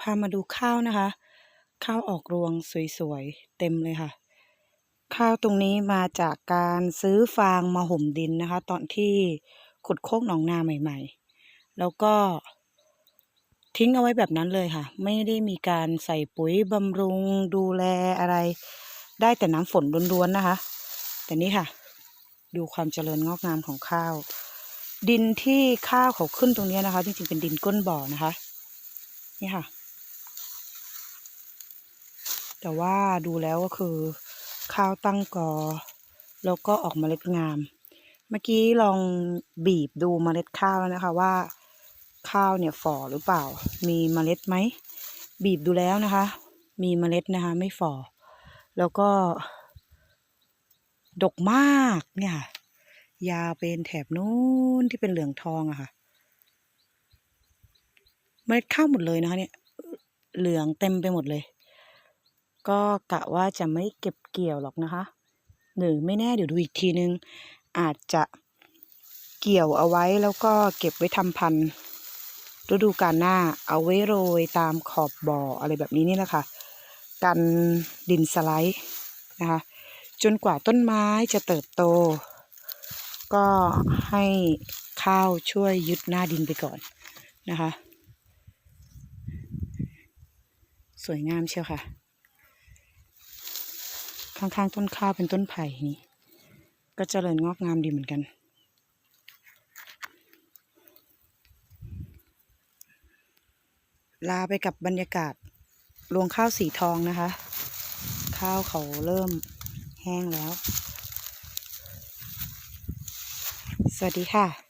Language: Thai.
พามาดูข้าวนะคะ ข้าวออกรวงสวยๆ เต็มเลยค่ะ ข้าวตรงนี้มาจากการซื้อฟางมาห่มดินนะคะ ตอนที่ขุดโคกหนองนาใหม่ ๆ แล้วก็ทิ้งเอาไว้แบบนั้นเลยค่ะ ไม่ได้มีการใส่ปุ๋ยบำรุงดูแลอะไร ได้แต่น้ำฝนล้วนๆนะคะ แต่นี่ค่ะ ดูความเจริญงอกงามของข้าว ดินที่ข้าวเขาขึ้นตรงนี้นะคะ จริงๆเป็นดินก้นบ่อนะคะ นี่ค่ะ แต่ว่าดูแล้วก็คือ ข้าวตั้งกอ แล้วก็ออกมเมล็ดงาม เมื่อกี้ลองบีบดูเมล็ดข้าวแล้วนะคะว่า ข้าวเนี่ยฝ่อหรือเปล่า มีเมล็ดไหม บีบดูแล้วนะคะ มีเมล็ดนะคะ ไม่ฝ่อ แล้วก็ ดกมากเนี่ยยาวเป็นแถบนู้นที่เป็นเหลืองทองอะค่ะ เมล็ดข้าวหมดเลยนะคะเนี่ย เหลืองเต็มไปหมดเลย ก็กะว่าจะไม่เก็บเกี่ยวหรอกนะคะหรือไม่แน่เดี๋ยวดูอีกทีนึง อาจจะเกี่ยวเอาไว้แล้วก็เก็บไว้ทำพันธุ์ฤดูกาลหน้าเอาไว้โรยตามขอบบ่ออะไรแบบนี้นี่แหละค่ะกันดินสไลด์นะคะจนกว่าต้นไม้จะเติบโต ก็ให้ข้าวช่วยยึดหน้าดินไปก่อนนะคะ สวยงามเชียวค่ะ ข้างๆต้นข้าวเป็นต้นไผ่นี่ ก็เจริญงอกงามดีเหมือนกัน ลาไปกับบรรยากาศรวงข้าวสีทองนะคะ ข้าวเขาเริ่มแห้งแล้ว สวัสดีค่ะ